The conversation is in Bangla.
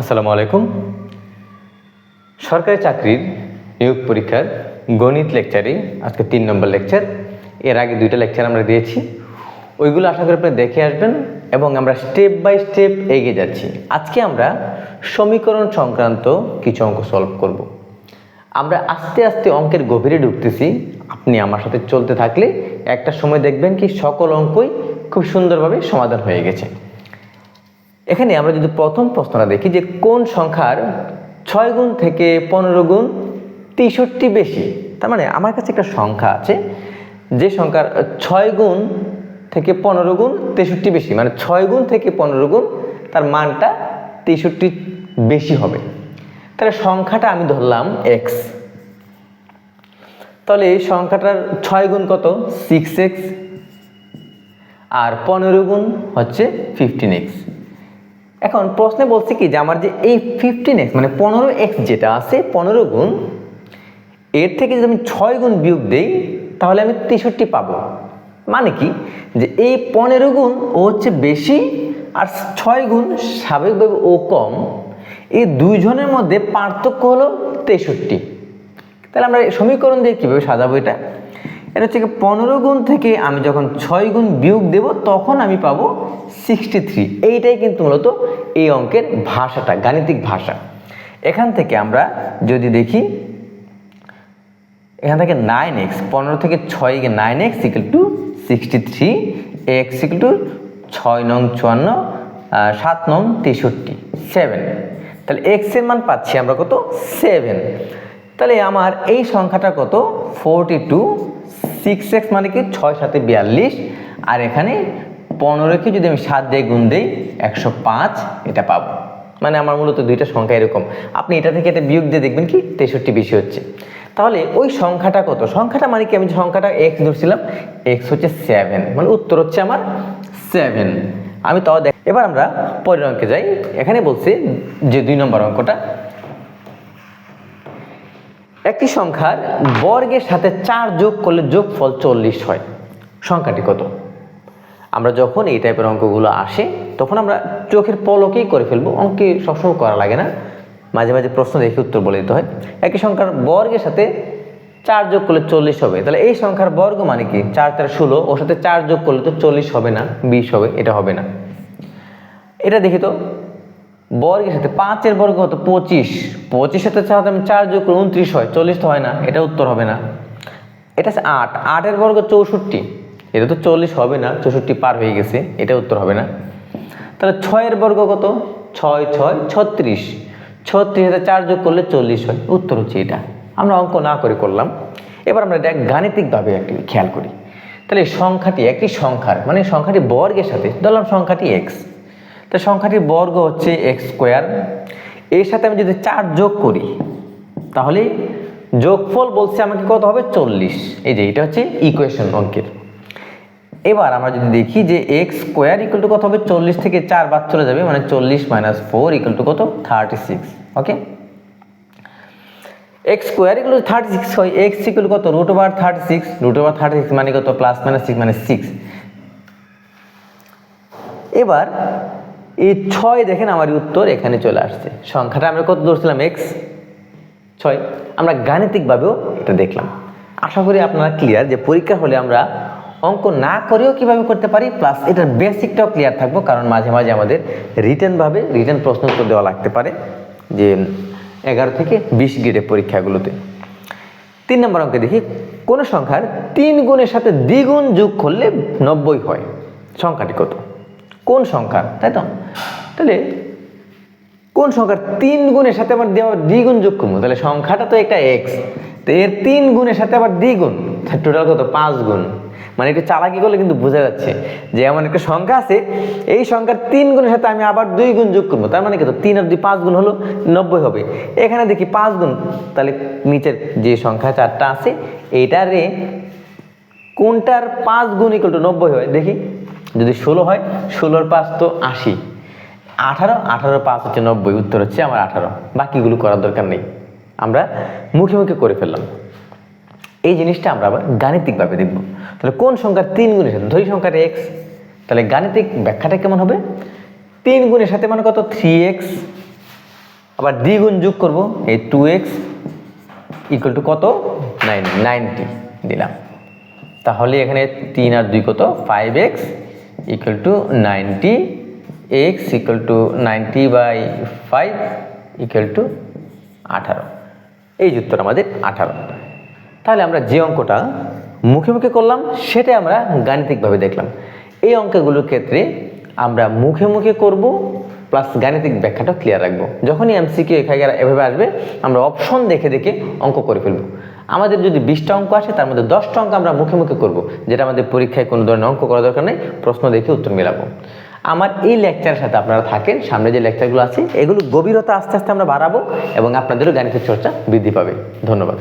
আসসালামু আলাইকুম। সরকারি চাকরির নিয়োগ পরীক্ষার গণিত লেকচারে আজকে তিন নম্বর লেকচার এর আগে দুইটা লেকচার আমরা দিয়েছি। ওইগুলো আশা করি আপনি দেখে আসবেন এবং আমরা স্টেপ বাই স্টেপ এগিয়ে যাচ্ছি। আজকে আমরা সমীকরণ সংক্রান্ত কিছু অঙ্ক সলভ করব। আমরা আস্তে আস্তে অঙ্কের গভীরে ঢুকতেছি। আপনি আমার সাথে চলতে থাকলে একটা সময় দেখবেন কি সকল অঙ্কই খুব সুন্দরভাবে সমাধান হয়ে গেছে। এখানে আমরা যদি প্রথম প্রশ্নটা দেখি যে কোন সংখ্যার ছয় গুণ থেকে পনেরো গুণ তেষট্টি বেশি? তার মানে আমার কাছে একটা সংখ্যা আছে যে সংখ্যার ছয় গুণ থেকে পনেরো গুণ তেষট্টি বেশি। মানে ছয় গুণ থেকে পনেরো গুণ, তার মানটা তেষট্টি বেশি হবে। তাহলে সংখ্যাটা আমি ধরলাম এক্স তাহলে সংখ্যাটার ছয় গুণ কত? সিক্স এক্স আর পনেরো গুণ হচ্ছে ফিফটিন এক্স এখন প্রশ্নে বলছে কি যে আমার যে এই ফিফটিন এক্স মানে পনেরো এক্স যেটা আছে, পনেরো গুণ, এর থেকে যদি আমি ছয় গুণ বিয়োগ দেই, তাহলে আমি তেষট্টি পাবো। মানে কি? যে এই পনেরো গুণ ও হচ্ছে বেশি, আর ছয় গুণ স্বাভাবিকভাবে ও কম, এই দুইজনের মধ্যে পার্থক্য হলো তেষট্টি। তাহলে আমরা সমীকরণ দিয়ে কীভাবে সাজাবো এটা? এটা হচ্ছে পনেরো গুণ থেকে আমি যখন ছয় গুণ বিয়োগ দেব, তখন আমি পাবো সিক্সটি থ্রি এইটাই কিন্তু মূলত এই অঙ্কের ভাষাটা, গাণিতিক ভাষা। এখান থেকে আমরা যদি দেখি, এখান থেকে নাইন এক্স পনেরো থেকে ছয় nine x equal to sixty three x equal to ছয় নং চুয়ান্ন সাত নং তেষট্টি সেভেন তাহলে এক্সের মান পাচ্ছি আমরা কত? সেভেন তাহলে আমার এই সংখ্যাটা কত? ফোরটি টু সিক্স এক্স মানে কি? ছয় সাথে বিয়াল্লিশ। আর এখানে পনেরোকে যদি আমি সাত দিয়ে গুণ দিই, একশো পাঁচ এটা পাবো। মানে আমার মূলত দুইটা সংখ্যা এরকম। আপনি এটা থেকে এটা বিয়োগ দিয়ে দেখবেন কি? তেষট্টি বেশি হচ্ছে। তাহলে ওই সংখ্যাটা কত? সংখ্যাটা মানে কি? আমি সংখ্যাটা এক্স ধরছিলাম এক্স হচ্ছে সেভেন মানে উত্তর হচ্ছে আমার সেভেন আমি তাও দেখ এবার আমরা পরের অঙ্কে যাই। এখানে বলছি যে দুই নম্বর অঙ্কটা একটি সংখ্যার বর্গের সাথে চার যোগ করলে যোগফল চল্লিশ হয়। সংখ্যাটি কত? আমরা যখন এই টাইপের অঙ্কগুলো আসে, তখন আমরা চোখের পলকেই করে ফেলব। অঙ্কে সবসময় করা লাগে না। মাঝে মাঝে প্রশ্ন দেখে উত্তর বলে দিতে হয়। একই সংখ্যার বর্গের সাথে চার যোগ করলে চল্লিশ হবে। তাহলে এই সংখ্যার বর্গ মানে কি? চার তেরো ষোলো, ওর সাথে চার যোগ করলে তো চল্লিশ হবে না, বিশ হবে, এটা হবে না। এটা দেখি তো বর্গের সাথে পাঁচের বর্গ হতো পঁচিশ। পঁচিশ সাথে চার যোগ করে উনত্রিশ হয়, চল্লিশ তো হয় না, এটা উত্তর হবে না। এটা আছে আট, আটের বর্গ চৌষট্টি। এটা তো চল্লিশ হবে না, চৌষট্টি পার হয়ে গেছে, এটা উত্তর হবে না। তাহলে ছয়ের বর্গ কত? ছয় ছয়, ছত্রিশ। ছত্রিশ হাজার চার যোগ করলে চল্লিশ হয়, উত্তর হচ্ছে এটা। আমরা অঙ্ক না করে করলাম। এবার আমরা এটা গাণিতিকভাবে একটি খেয়াল করি। তাহলে সংখ্যাটি একটি সংখ্যার মানে সংখ্যাটি বর্গের সাথে, ধরলাম সংখ্যাটি এক্স তো সংখ্যাটির বর্গ হচ্ছে এক্স স্কোয়ার। এর সাথে আমি যদি চার যোগ করি, তাহলে যোগফল বলছে আমাকে কত হবে? চল্লিশ। এই যে, এটা হচ্ছে ইকুয়েশন অঙ্কের। এবার আমরা যদি দেখি যে এক্স স্কোয়ার ইকুয়াল টু কত হবে? চল্লিশ থেকে চার বাদ চলে যাবে মানে চল্লিশ মাইনাস ফোর ইকুয়াল টু কত? Thirty six okay x square equal to thirty six হয়। এক্স ইকুয়াল কত? Root over thirty six root over thirty six মানে কত? প্লাস মাইনাস সিক্স মানে সিক্স এবার এই ছয় দেখেন আমার উত্তর এখানে চলে আসছে। সংখ্যাটা আমরা কত ধরছিলাম? এক্স ছয়। আমরা গাণিতিকভাবেও এটা দেখলাম। আশা করি আপনারা ক্লিয়ার যে পরীক্ষা হলে আমরা অঙ্ক না করেও কীভাবে করতে পারি প্লাস এটার বেসিকটাও ক্লিয়ার থাকব, কারণ মাঝে মাঝে আমাদের রিটার্নভাবে রিটার্ন প্রশ্ন উত্তর দেওয়া লাগতে পারে যে এগারো থেকে বিশ গ্রেডের পরীক্ষাগুলোতে। তিন নম্বর অঙ্কে দেখি, কোনো সংখ্যার তিন গুণের সাথে দ্বিগুণ যোগ করলে নব্বই হয়। সংখ্যাটি কত? কোন সংখ্যা, তাই তো? তাহলে কোন সংখ্যার তিন গুণের সাথে আবার দেওয়া দ্বিগুণ যোগ করব? তাহলে সংখ্যাটা তো একটা এক্স তো এর তিন গুণের সাথে আবার দ্বিগুণ টোটাল কত? পাঁচ গুণ। মানে একটু চালাকি করলে কিন্তু বোঝা যাচ্ছে যে এমন একটা সংখ্যা আছে, এই সংখ্যার তিন গুণের সাথে আমি আবার দুই গুণ যোগ করব। তার মানে কত? তিন আর দুই পাঁচ গুণ হলো নব্বই হবে। এখানে দেখি পাঁচ গুণ, তাহলে নিচের যে সংখ্যা চারটা আছে, এইটারে কোনটার পাঁচ গুণ ইকুয়াল টু নব্বই হয়? দেখি। যদি ষোলো হয়, ষোলোর পাঁচ তো আশি। আঠারো আঠারো পাঁচ হচ্ছে নব্বই, উত্তর হচ্ছে আমার আঠারো। বাকিগুলো করার দরকার নেই। আমরা মুখে মুখে করে ফেললাম। এই জিনিসটা আমরা আবার গাণিতিকভাবে দেখব। তাহলে কোন সংখ্যার তিন গুণের সাথে, ধরি সংখ্যাটা এক্স তাহলে গাণিতিক ব্যাখ্যাটা কেমন হবে? তিন গুণের সাথে মানে কত? থ্রি এক্স আবার দ্বিগুণ যোগ করব, এই টু এক্স ইকুয়াল টু কত? নাইন নাইনটি দিলাম। তাহলে এখানে তিন আর দুই কত? Five x equal to ninety x equal to ninety by five equal to আঠারো। এই উত্তর আমাদের আঠারো। তাহলে আমরা যে অঙ্কটা মুখে মুখে করলাম, সেটাই আমরা গাণিতিকভাবে দেখলাম। এই অঙ্কগুলোর ক্ষেত্রে আমরা মুখে মুখে করব প্লাস গাণিতিক ব্যাখ্যাটা ক্লিয়ার রাখব। যখনই এমসিকিউ এখানে এভাবে আসবে, আমরা অপশন দেখে দেখে অঙ্ক করে ফেলব। আমাদের যদি বিশটা অঙ্ক আসে, তার মধ্যে দশটা অঙ্ক আমরা মুখে মুখে করব, যেটা আমাদের পরীক্ষায় কোনো ধরনের অঙ্ক করা দরকার নেই, প্রশ্ন দেখে উত্তর মেলাবো। আমার এই লেকচারের সাথে আপনারা থাকেন, সামনে যে লেকচারগুলো আছে, এগুলো গভীরতা আস্তে আস্তে আমরা বাড়াবো এবং আপনাদেরও গাণিতিক চর্চা বৃদ্ধি পাবে। ধন্যবাদ।